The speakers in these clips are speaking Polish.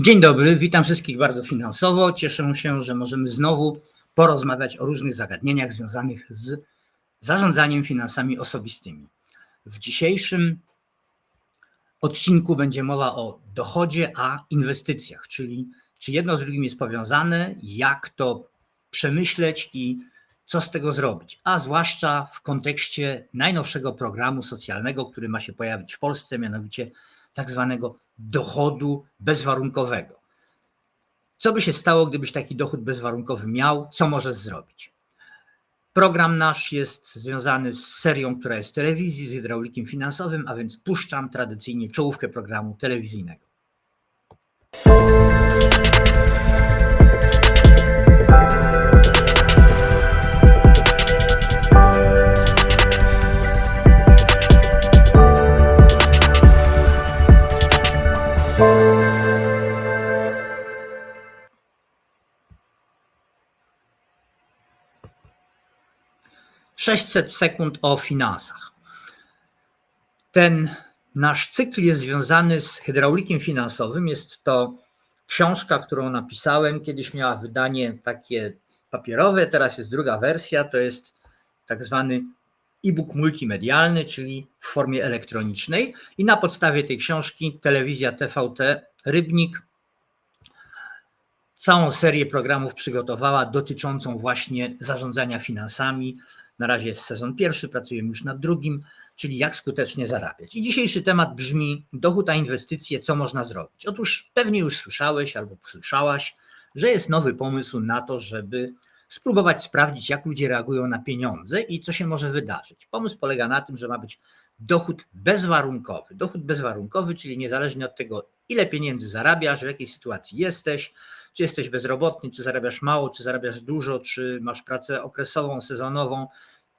Dzień dobry, witam wszystkich bardzo finansowo. Cieszę się, że możemy znowu porozmawiać o różnych zagadnieniach związanych z zarządzaniem finansami osobistymi. W dzisiejszym odcinku będzie mowa o dochodzie, a inwestycjach, czyli czy jedno z drugim jest powiązane, jak to przemyśleć i co z tego zrobić, a zwłaszcza w kontekście najnowszego programu socjalnego, który ma się pojawić w Polsce, mianowicie tak zwanego dochodu bezwarunkowego. Co by się stało, gdybyś taki dochód bezwarunkowy miał? Co możesz zrobić? Program nasz jest związany z serią, która jest w telewizji, z hydraulikiem finansowym, a więc puszczam tradycyjnie czołówkę programu telewizyjnego. Sześćset sekund o finansach. Ten nasz cykl jest związany z hydraulikiem finansowym. Jest to książka, którą napisałem. Kiedyś miała wydanie takie papierowe, teraz jest druga wersja. To jest tak zwany e-book multimedialny, czyli w formie elektronicznej. I na podstawie tej książki telewizja TVT Rybnik całą serię programów przygotowała dotyczącą właśnie zarządzania finansami. Na razie jest sezon pierwszy, pracujemy już nad drugim, czyli jak skutecznie zarabiać. I dzisiejszy temat brzmi dochód a inwestycje, co można zrobić? Otóż pewnie już słyszałeś albo słyszałaś, że jest nowy pomysł na to, żeby spróbować sprawdzić, jak ludzie reagują na pieniądze i co się może wydarzyć. Pomysł polega na tym, że ma być dochód bezwarunkowy. Dochód bezwarunkowy, czyli niezależnie od tego, ile pieniędzy zarabiasz, w jakiej sytuacji jesteś, czy jesteś bezrobotny, czy zarabiasz mało, czy zarabiasz dużo, czy masz pracę okresową, sezonową,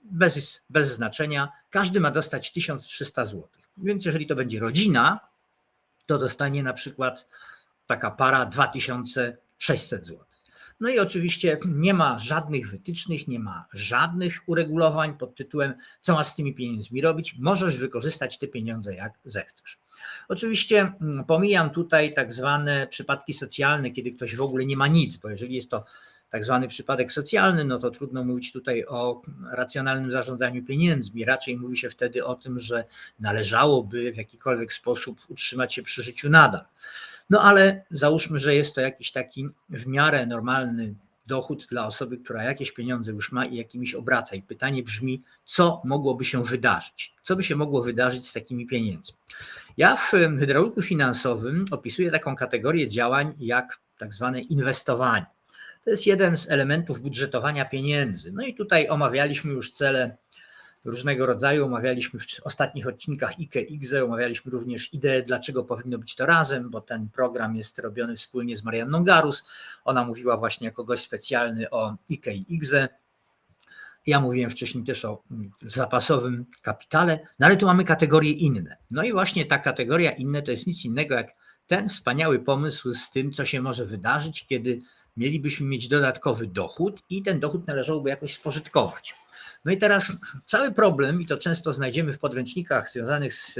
bez, bez znaczenia. Każdy ma dostać 1300 zł. Więc jeżeli to będzie rodzina, to dostanie na przykład taka para 2600 zł. No i oczywiście nie ma żadnych wytycznych, nie ma żadnych uregulowań pod tytułem, co masz z tymi pieniędzmi robić. Możesz wykorzystać te pieniądze jak zechcesz. Oczywiście mm, pomijam tutaj tak zwane przypadki socjalne, kiedy ktoś w ogóle nie ma nic, bo jeżeli jest to tak zwany przypadek socjalny, no to trudno mówić tutaj o racjonalnym zarządzaniu pieniędzmi. Raczej mówi się wtedy o tym, że należałoby w jakikolwiek sposób utrzymać się przy życiu nadal. No ale załóżmy, że jest to jakiś taki w miarę normalny dochód dla osoby, która jakieś pieniądze już ma i jakimiś obraca. I pytanie brzmi, co mogłoby się wydarzyć? Co by się mogło wydarzyć z takimi pieniędzmi? Ja w hydrauliku finansowym opisuję taką kategorię działań jak tak zwane inwestowanie. To jest jeden z elementów budżetowania pieniędzy. No i tutaj omawialiśmy już cele różnego rodzaju. Omawialiśmy w ostatnich odcinkach IKE, IGZE, omawialiśmy również ideę, dlaczego powinno być to razem, bo ten program jest robiony wspólnie z Marianną Garus. Ona mówiła właśnie jako gość specjalny o IKE i IGZE. Ja mówiłem wcześniej też o zapasowym kapitale, no ale tu mamy kategorie inne. No i właśnie ta kategoria inne to jest nic innego jak ten wspaniały pomysł z tym, co się może wydarzyć, kiedy mielibyśmy mieć dodatkowy dochód i ten dochód należałoby jakoś spożytkować. No i teraz cały problem, i to często znajdziemy w podręcznikach związanych z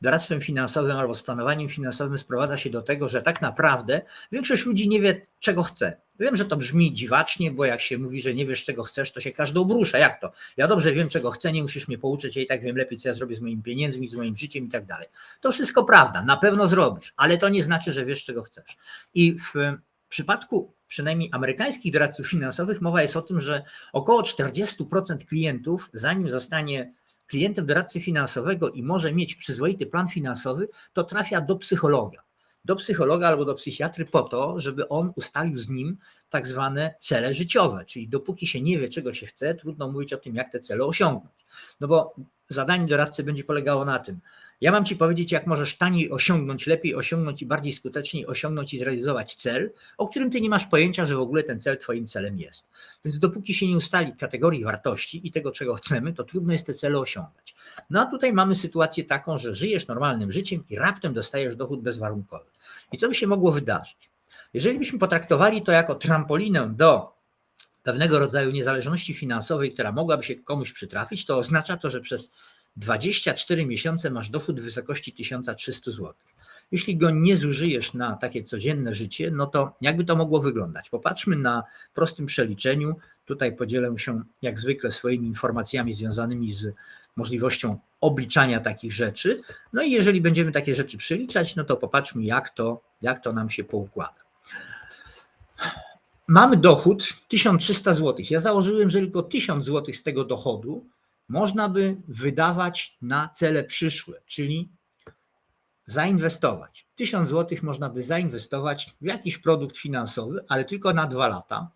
doradztwem finansowym albo z planowaniem finansowym, sprowadza się do tego, że tak naprawdę większość ludzi nie wie, czego chce. Wiem, że to brzmi dziwacznie, bo jak się mówi, że nie wiesz, czego chcesz, to się każdy obrusza. Jak to? Ja dobrze wiem, czego chcę, nie musisz mnie pouczyć, ja i tak wiem lepiej, co ja zrobię z moimi pieniędzmi, z moim życiem i tak dalej. To wszystko prawda, na pewno zrobisz, ale to nie znaczy, że wiesz, czego chcesz. I w przypadku przynajmniej amerykańskich doradców finansowych mowa jest o tym, że około 40% klientów, zanim zostanie klientem doradcy finansowego i może mieć przyzwoity plan finansowy, to trafia do psychologa. Do psychologa albo do psychiatry po to, żeby on ustalił z nim tak zwane cele życiowe. Czyli dopóki się nie wie, czego się chce, trudno mówić o tym, jak te cele osiągnąć. No bo zadanie doradcy będzie polegało na tym, ja mam Ci powiedzieć, jak możesz taniej osiągnąć, lepiej osiągnąć i bardziej skutecznie osiągnąć i zrealizować cel, o którym Ty nie masz pojęcia, że w ogóle ten cel Twoim celem jest. Więc dopóki się nie ustali kategorii wartości i tego, czego chcemy, to trudno jest te cele osiągać. No a tutaj mamy sytuację taką, że żyjesz normalnym życiem i raptem dostajesz dochód bezwarunkowy. I co by się mogło wydarzyć? Jeżeli byśmy potraktowali to jako trampolinę do pewnego rodzaju niezależności finansowej, która mogłaby się komuś przytrafić, to oznacza to, że przez 24 miesiące masz dochód w wysokości 1300 zł. Jeśli go nie zużyjesz na takie codzienne życie, no to jakby to mogło wyglądać? Popatrzmy na prostym przeliczeniu. Tutaj podzielę się jak zwykle swoimi informacjami związanymi z możliwością obliczania takich rzeczy. No i jeżeli będziemy takie rzeczy przeliczać, no to popatrzmy, jak to, jak to nam się poukłada. Mamy dochód 1300 zł. Ja założyłem, że tylko 1000 zł z tego dochodu można by wydawać na cele przyszłe, czyli zainwestować. 1000 zł można by zainwestować w jakiś produkt finansowy, ale tylko na dwa lata,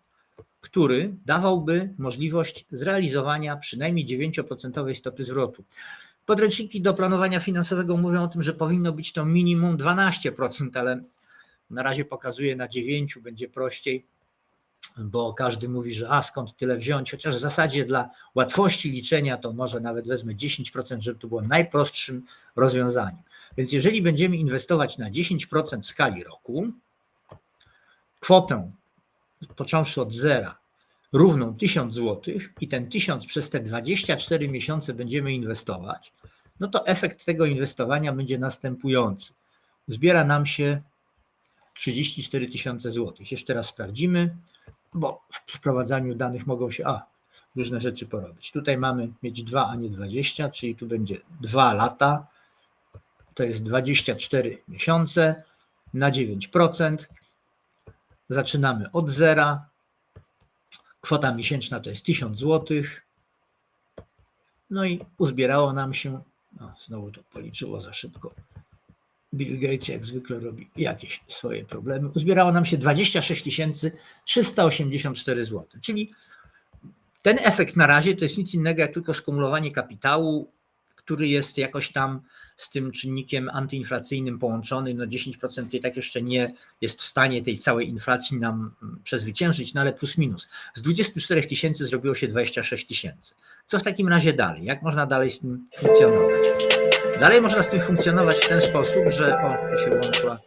który dawałby możliwość zrealizowania przynajmniej 9% stopy zwrotu. Podręczniki do planowania finansowego mówią o tym, że powinno być to minimum 12%, ale na razie pokazuje na 9, będzie prościej, bo każdy mówi, że a skąd tyle wziąć, chociaż w zasadzie dla łatwości liczenia to może nawet wezmę 10%, żeby to było najprostszym rozwiązaniem. Więc jeżeli będziemy inwestować na 10% w skali roku, kwotę począwszy od zera równą 1000 zł i ten 1000 przez te 24 miesiące będziemy inwestować, no to efekt tego inwestowania będzie następujący. Zbiera nam się 34 tysiące złotych. Jeszcze raz sprawdzimy, bo w wprowadzaniu danych mogą się a, różne rzeczy porobić. Tutaj mamy mieć 2, a nie 20, czyli tu będzie 2 lata, to jest 24 miesiące na 9%. Zaczynamy od zera. Kwota miesięczna to jest 1000 zł. No i uzbierało nam się, no znowu to policzyło za szybko. Bill Gates jak zwykle robi jakieś swoje problemy. Uzbierało nam się 26 384 zł. Czyli ten efekt na razie to jest nic innego jak tylko skumulowanie kapitału, który jest jakoś tam z tym czynnikiem antyinflacyjnym połączony. No 10% i tak jeszcze nie jest w stanie tej całej inflacji nam przezwyciężyć, no ale plus minus. Z 24 tysięcy zrobiło się 26 tysięcy. Co w takim razie dalej? Jak można dalej z tym funkcjonować? Dalej można z tym funkcjonować w ten sposób, że o, się włączyła,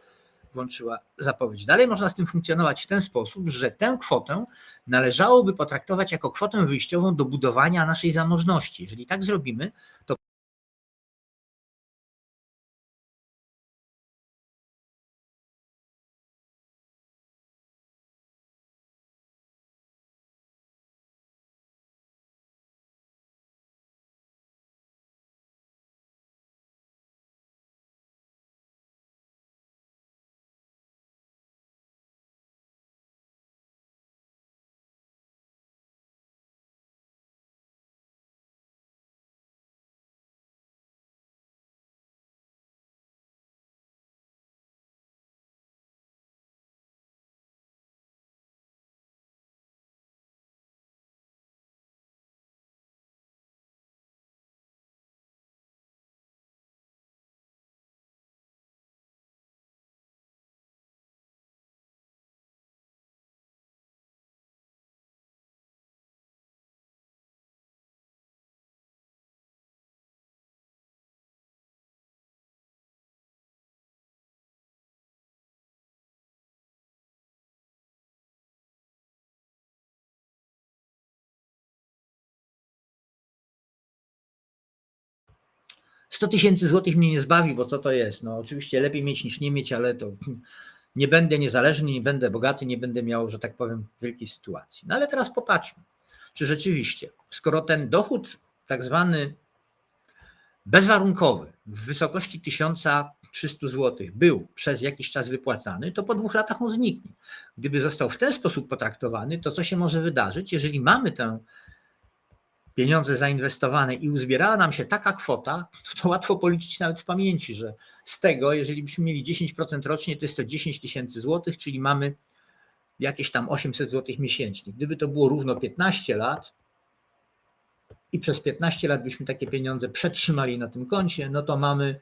włączyła zapowiedź. Dalej można z tym funkcjonować w ten sposób, że tę kwotę należałoby potraktować jako kwotę wyjściową do budowania naszej zamożności. Jeżeli tak zrobimy, to 100 tysięcy złotych mnie nie zbawi, bo co to jest? No oczywiście lepiej mieć niż nie mieć, ale to nie będę niezależny, nie będę bogaty, nie będę miał, że tak powiem, wielkiej sytuacji. No ale teraz popatrzmy, czy rzeczywiście, skoro ten dochód tak zwany bezwarunkowy w wysokości 1300 zł był przez jakiś czas wypłacany, to po dwóch latach on zniknie. Gdyby został w ten sposób potraktowany, to co się może wydarzyć, jeżeli mamy tę pieniądze zainwestowane i uzbierała nam się taka kwota, to łatwo policzyć nawet w pamięci, że z tego, jeżeli byśmy mieli 10% rocznie, to jest to 10 tysięcy złotych, czyli mamy jakieś tam 800 złotych miesięcznie. Gdyby to było równo 15 lat i przez 15 lat byśmy takie pieniądze przetrzymali na tym koncie, no to mamy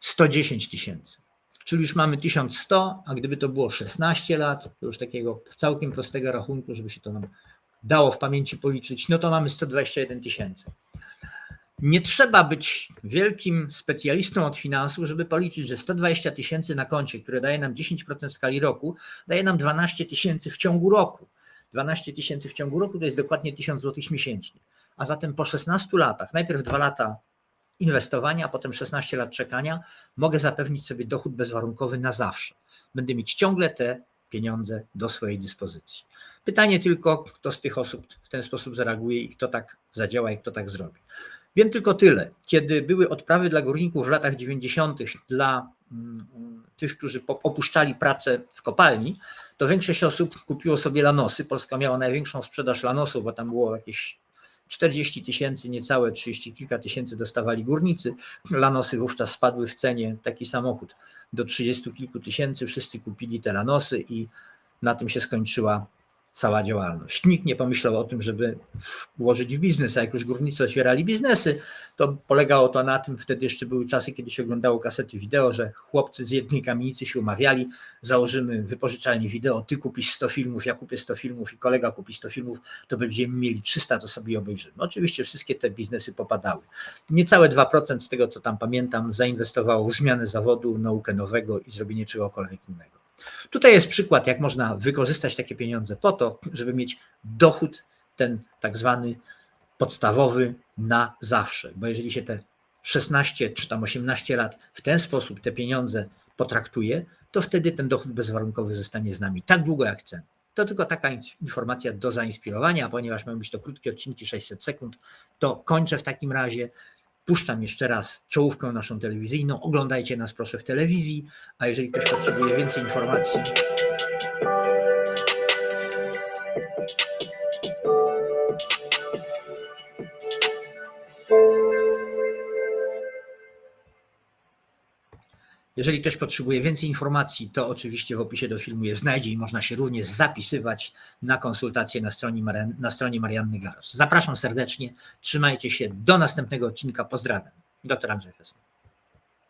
110 tysięcy. Czyli już mamy 1100, a gdyby to było 16 lat, to już takiego całkiem prostego rachunku, żeby się to nam dało w pamięci policzyć, no to mamy 121 tysięcy. Nie trzeba być wielkim specjalistą od finansów, żeby policzyć, że 120 tysięcy na koncie, które daje nam 10% w skali roku, daje nam 12 tysięcy w ciągu roku. 12 tysięcy w ciągu roku to jest dokładnie 1000 zł miesięcznie. A zatem po 16 latach, najpierw dwa lata inwestowania, a potem 16 lat czekania, mogę zapewnić sobie dochód bezwarunkowy na zawsze. Będę mieć ciągle te pieniądze do swojej dyspozycji. Pytanie tylko, kto z tych osób w ten sposób zareaguje i kto tak zadziała i kto tak zrobi. Wiem tylko tyle. Kiedy były odprawy dla górników w latach 90. dla mm, tych, którzy opuszczali pracę w kopalni, to większość osób kupiło sobie lanosy. Polska miała największą sprzedaż lanosów, bo tam było jakieś 40 tysięcy, niecałe 30 kilka tysięcy dostawali górnicy. Lanosy wówczas spadły w cenie, taki samochód do 30 kilku tysięcy. Wszyscy kupili te lanosy i na tym się skończyła cała działalność. Nikt nie pomyślał o tym, żeby włożyć w biznes, a jak już górnicy otwierali biznesy, to polegało to na tym, wtedy jeszcze były czasy, kiedy się oglądało kasety wideo, że chłopcy z jednej kamienicy się umawiali, założymy wypożyczalnię wideo, ty kupisz 100 filmów, ja kupię 100 filmów i kolega kupi 100 filmów, to będziemy mieli 300, to sobie obejrzymy. Oczywiście wszystkie te biznesy popadały. Niecałe 2% z tego, co tam pamiętam, zainwestowało w zmianę zawodu, naukę nowego i zrobienie czegokolwiek innego. Tutaj jest przykład, jak można wykorzystać takie pieniądze po to, żeby mieć dochód ten tak zwany podstawowy na zawsze. Bo jeżeli się te 16 czy tam 18 lat w ten sposób te pieniądze potraktuje, to wtedy ten dochód bezwarunkowy zostanie z nami tak długo jak chcemy. To tylko taka in- informacja do zainspirowania, ponieważ mają być to krótkie odcinki 600 sekund, to kończę w takim razie. Puszczam jeszcze raz czołówkę naszą telewizyjną. Oglądajcie nas proszę w telewizji, a jeżeli ktoś potrzebuje więcej informacji, Jeżeli ktoś potrzebuje więcej informacji, to oczywiście w opisie do filmu je znajdzie i można się również zapisywać na konsultacje na stronie, Marianny Garos. Zapraszam serdecznie, trzymajcie się, do następnego odcinka, pozdrawiam. Dr Andrzej Fesny.